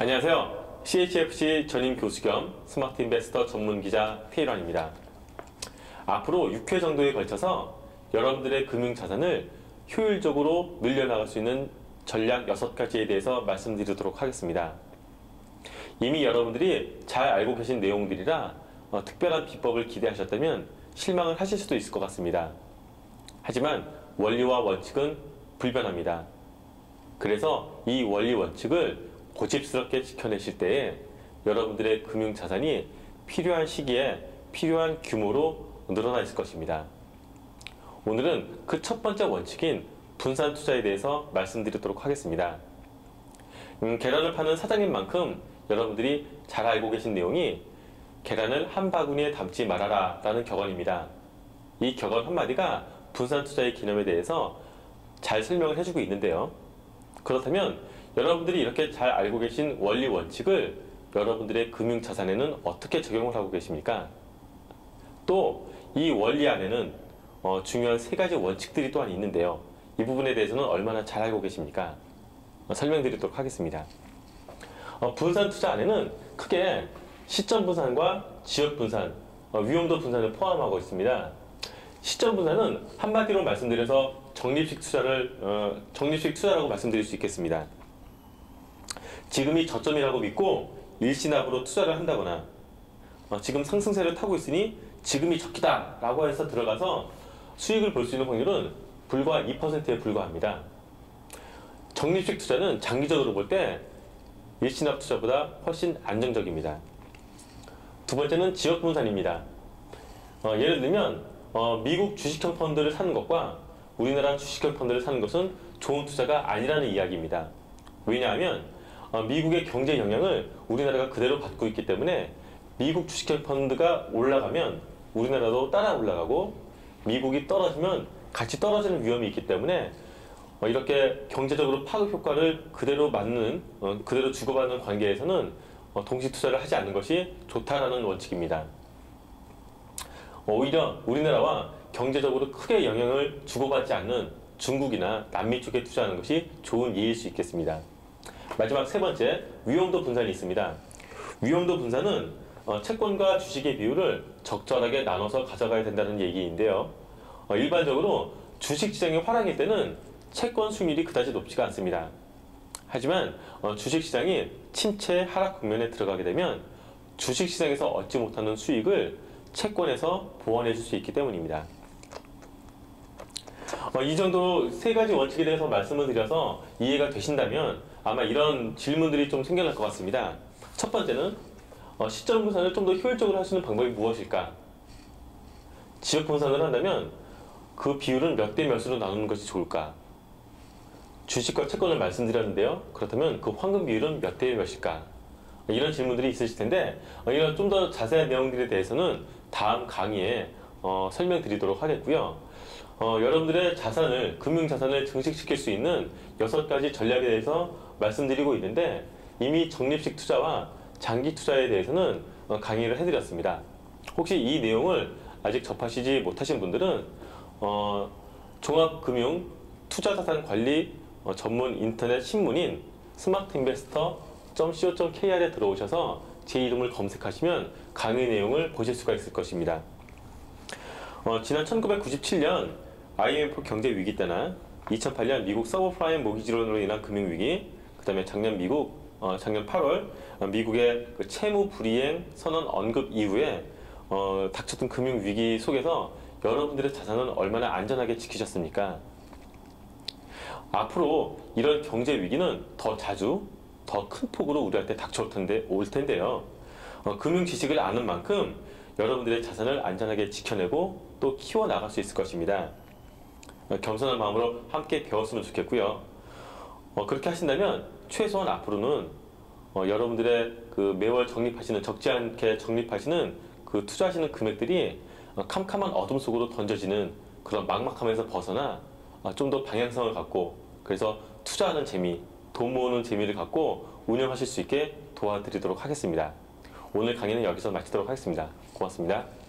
안녕하세요. CHFC 전임 교수 겸 스마트 인베스터 전문 기자 테일원입니다. 앞으로 6회 정도에 걸쳐서 여러분들의 금융 자산을 효율적으로 늘려나갈 수 있는 전략 6가지에 대해서 말씀드리도록 하겠습니다. 이미 여러분들이 잘 알고 계신 내용들이라 어, 특별한 비법을 기대하셨다면 실망을 하실 수도 있을 것 같습니다. 하지만 원리와 원칙은 불변합니다. 그래서 이 원리 원칙을 고집스럽게 지켜내실 때에 여러분들의 금융 자산이 필요한 시기에 필요한 규모로 늘어나 있을 것입니다. 오늘은 그 첫 번째 원칙인 분산 투자에 대해서 말씀드리도록 하겠습니다. 음, 계란을 파는 사장님만큼 여러분들이 잘 알고 계신 내용이 계란을 한 바구니에 담지 말아라 라는 격언입니다. 이 격언 한마디가 분산 투자의 개념에 대해서 잘 설명을 해주고 있는데요. 그렇다면 여러분들이 이렇게 잘 알고 계신 원리 원칙을 여러분들의 금융 자산에는 어떻게 적용을 하고 계십니까? 또 이 원리 안에는 어, 중요한 세 가지 원칙들이 또한 있는데요. 이 부분에 대해서는 얼마나 잘 알고 계십니까? 어, 설명드리도록 하겠습니다. 어, 분산 투자 안에는 크게 시점 분산과 지역 분산, 어, 위험도 분산을 포함하고 있습니다. 시점 분산은 한마디로 말씀드려서 적립식 투자를 어, 적립식 투자라고 말씀드릴 수 있겠습니다. 지금이 저점이라고 믿고 일시납으로 투자를 한다거나 어, 지금 상승세를 타고 있으니 지금이 적기다 라고 해서 들어가서 수익을 볼 수 있는 확률은 불과 2%에 불과합니다. 적립식 투자는 장기적으로 볼 때 일시납 투자보다 훨씬 안정적입니다. 두 번째는 지역 분산입니다. 어, 예를 들면 어, 미국 주식형 펀드를 사는 것과 우리나라 주식형 펀드를 사는 것은 좋은 투자가 아니라는 이야기입니다. 왜냐하면 어, 미국의 경제 영향을 우리나라가 그대로 받고 있기 때문에 미국 주식형 펀드가 올라가면 우리나라도 따라 올라가고 미국이 떨어지면 같이 떨어지는 위험이 있기 때문에 어, 이렇게 경제적으로 파급 효과를 그대로 맞는 어, 그대로 주고받는 관계에서는 어, 동시 투자를 하지 않는 것이 좋다라는 원칙입니다. 오히려 우리나라와 경제적으로 크게 영향을 주고받지 않는 중국이나 남미 쪽에 투자하는 것이 좋은 예일 수 있겠습니다. 마지막 세 번째, 위험도 분산이 있습니다. 위험도 분산은 어, 채권과 주식의 비율을 적절하게 나눠서 가져가야 된다는 얘기인데요. 어, 일반적으로 주식 시장이 화랑일 때는 채권 수익률이 그다지 높지가 않습니다. 하지만 어, 주식 시장이 침체 하락 국면에 들어가게 되면 주식 시장에서 얻지 못하는 수익을 채권에서 보완해 줄 수 있기 때문입니다. 어, 이 정도 세 가지 원칙에 대해서 말씀을 드려서 이해가 되신다면 아마 이런 질문들이 좀 생겨날 것 같습니다. 첫 번째는 어, 시점 분산을 좀 더 효율적으로 할 수 있는 방법이 무엇일까? 지역 분산을 한다면 그 비율은 몇 대 몇으로 나누는 것이 좋을까? 주식과 채권을 말씀드렸는데요. 그렇다면 그 황금 비율은 몇 대 몇일까? 이런 질문들이 있으실 텐데 어, 이런 좀 더 자세한 내용들에 대해서는 다음 강의에 어, 설명드리도록 하겠고요. 어, 여러분들의 자산을 금융 자산을 증식시킬 수 있는 여섯 가지 전략에 대해서 말씀드리고 있는데 이미 적립식 투자와 장기 투자에 대해서는 어, 강의를 해드렸습니다. 혹시 이 내용을 아직 접하시지 못하신 분들은 어, 종합금융 투자자산관리 어, 전문 인터넷 신문인 스마트인베스터.co.kr에 들어오셔서 제 이름을 검색하시면 강의 내용을 보실 수가 있을 것입니다. 어, 지난 1997년 IMF 경제 위기 때나 2008년 미국 서브프라임 모기지론으로 인한 금융 위기, 그 다음에 작년 미국 어, 작년 8월 어, 미국의 그 채무 불이행 선언 언급 이후에 어, 닥쳤던 금융 위기 속에서 여러분들의 자산은 얼마나 안전하게 지키셨습니까? 앞으로 이런 경제 위기는 더 자주 더 큰 폭으로 우리한테 닥쳐올 텐데 올 텐데요. 어, 금융 지식을 아는 만큼 여러분들의 자산을 안전하게 지켜내고 또 키워 나갈 수 있을 것입니다. 어, 겸손한 마음으로 함께 배웠으면 좋겠고요. 어, 그렇게 하신다면 최소한 앞으로는 어, 여러분들의 그 매월 적립하시는 적지 않게 적립하시는 그 투자하시는 금액들이 어, 캄캄한 어둠 속으로 던져지는 그런 막막함에서 벗어나 어, 좀더 방향성을 갖고 그래서 투자하는 재미, 돈 모으는 재미를 갖고 운영하실 수 있게 도와드리도록 하겠습니다. 오늘 강의는 여기서 마치도록 하겠습니다. 고맙습니다.